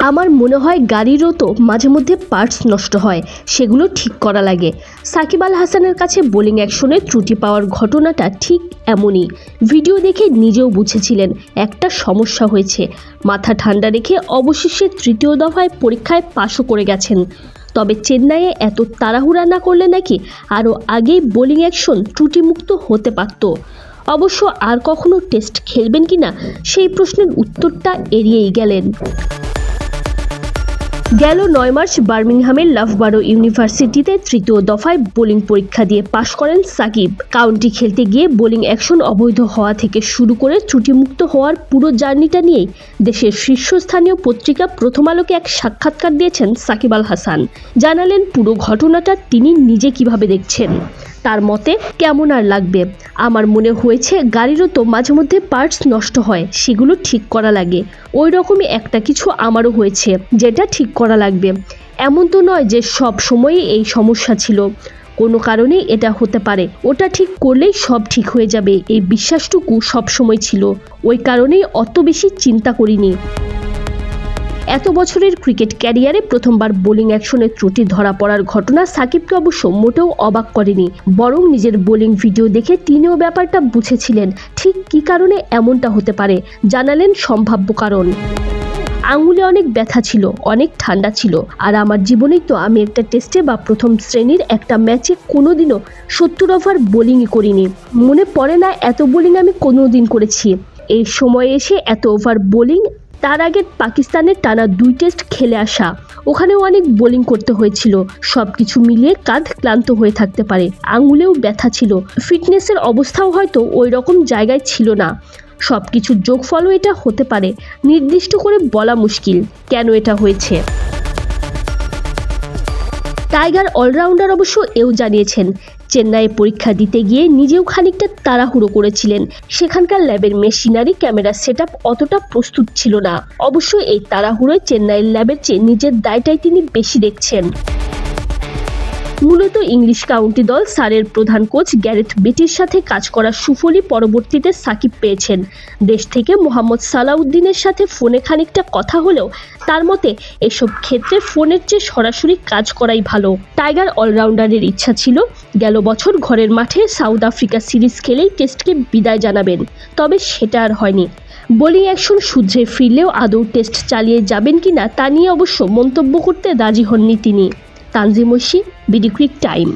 আমার মনে হয় গাড়িরও তো মাঝে মধ্যে পার্টস নষ্ট হয়, সেগুলো ঠিক করা লাগে। সাকিব আল হাসানের কাছে বোলিং অ্যাকশনে ত্রুটি পাওয়ার ঘটনাটা ঠিক এমনই। ভিডিও দেখে নিজেও বুঝেছিলেন, একটা সমস্যা হয়েছে। মাথা ঠান্ডা রেখে অবশেষে তৃতীয় দফায় পরীক্ষায় পাশও করে গেছেন। তবে চেন্নাইয়ে এত তাড়াহুড়া না করলে নাকি আরও আগেই বোলিং অ্যাকশন ত্রুটিমুক্ত হতে পারত। অবশ্য আর কখনো টেস্ট খেলবেন কিনা, সেই প্রশ্নের উত্তরটা এড়িয়েই গেলেন। গেল নয় মার্চ বার্মিংহামের লাভবারো ইউনিভার্সিটিতে তৃতীয় দফায় বোলিং পরীক্ষা দিয়ে পাশ করেন সাকিব। কাউন্টি খেলতে গিয়ে বোলিং অ্যাকশন অবৈধ হওয়া থেকে শুরু করে ত্রুটিমুক্ত হওয়ার পুরো জার্নিটা নিয়েই দেশের শীর্ষস্থানীয় পত্রিকা প্রথম আলোকে এক সাক্ষাৎকার দিয়েছেন সাকিব আল হাসান। জানালেন, পুরো ঘটনাটা তিনি নিজে কীভাবে দেখছেন। তার মতে, কেমন আর লাগবে? আমার মনে হয়েছে গাড়িরও তো মাঝে মধ্যে পার্টস নষ্ট হয়, সেগুলো ঠিক করা লাগে। ওই রকমই একটা কিছু আমারও হয়েছে, যেটা ঠিক করা লাগবে। এমন তো নয় যে সব সময়ই এই সমস্যা ছিল। কোনো কারণেই এটা হতে পারে। ওটা ঠিক করলেই সব ঠিক হয়ে যাবে, এই বিশ্বাসটুকু সব সময় ছিল। ওই কারণেই অত বেশি চিন্তা করিনি। এত বছরের ক্রিকেট ক্যারিয়ারে প্রথমবার বোলিং অ্যাকশনে ত্রুটি ধরা পড়ার ঘটনা সাকিবকে অবশ্য মোটেও অবাক করেনি। বরং নিজের বোলিং ভিডিও দেখে তিনিও ব্যাপারটা বুঝেছিলেন, ঠিক কী কারণে এমনটা হতে পারে, জানালেন সম্ভাব্য কারণ। আঙুলে অনেক ব্যথা ছিল, অনেক ঠান্ডা ছিল, আর আমার জীবনেই তো আমি একটা টেস্টে বা প্রথম শ্রেণির একটা ম্যাচে কোনোদিনও সত্তর ওভার বোলিংই করিনি। মনে পড়ে না এত বোলিং আমি কোনোদিন করেছি। এই সময়ে এসে এত ওভার বোলিং তার আগে পাকিস্তানের টানা দুই টেস্ট খেলে আসা। ওখানেও অনেক বোলিং করতে হয়েছিল। সব কিছু মিলিয়ে কাঁধ ক্লান্ত হয়ে থাকতে পারে। আঙুলেও ব্যথা ছিল। ফিটনেসের অবস্থাও হয়তো ওই রকম জায়গায় ছিল না। সব কিছুর যোগফলও এটা হতে পারে। নির্দিষ্ট করে বলা মুশকিল কেন এটা হয়েছে। টাইগার অলরাউন্ডার অবশ্য এও জানিয়েছেন চেন্নাইয়ে পরীক্ষা দিতে গিয়ে নিজেও খানিকটা তাড়াহুড়ো করেছিলেন। সেখানকার ল্যাবের মেশিনারি ক্যামেরা সেট অতটা প্রস্তুত ছিল না। অবশ্য এই তাড়াহুড়োয় চেন্নাইয়ের ল্যাবের চেয়ে নিজের দায়টাই তিনি বেশি দেখছেন। মূলত ইংলিশ কাউন্টি দল সারের প্রধান কোচ গ্যারেথ বেটির সাথে কাজ করার সুফলই পরবর্তীতে সাকিব পেয়েছেন। দেশ থেকে মোহাম্মদ সালাউদ্দিনের সাথে ফোনে খানিকটা কথা হলেও তার মতে এসব ক্ষেত্রে ফোনের চেয়ে সরাসরি কাজ করাই ভালো। টাইগার অলরাউন্ডারের ইচ্ছা ছিল গেল বছর ঘরের মাঠে সাউথ আফ্রিকা সিরিজ খেলেই টেস্টকে বিদায় জানাবেন, তবে সেটা আর হয়নি। বোলিং অ্যাকশন সূত্রে ফিরলেও আদৌ টেস্ট চালিয়ে যাবেন কিনা তা নিয়ে অবশ্য মন্তব্য করতে রাজি হননি তিনি। Tanzim BD cric time.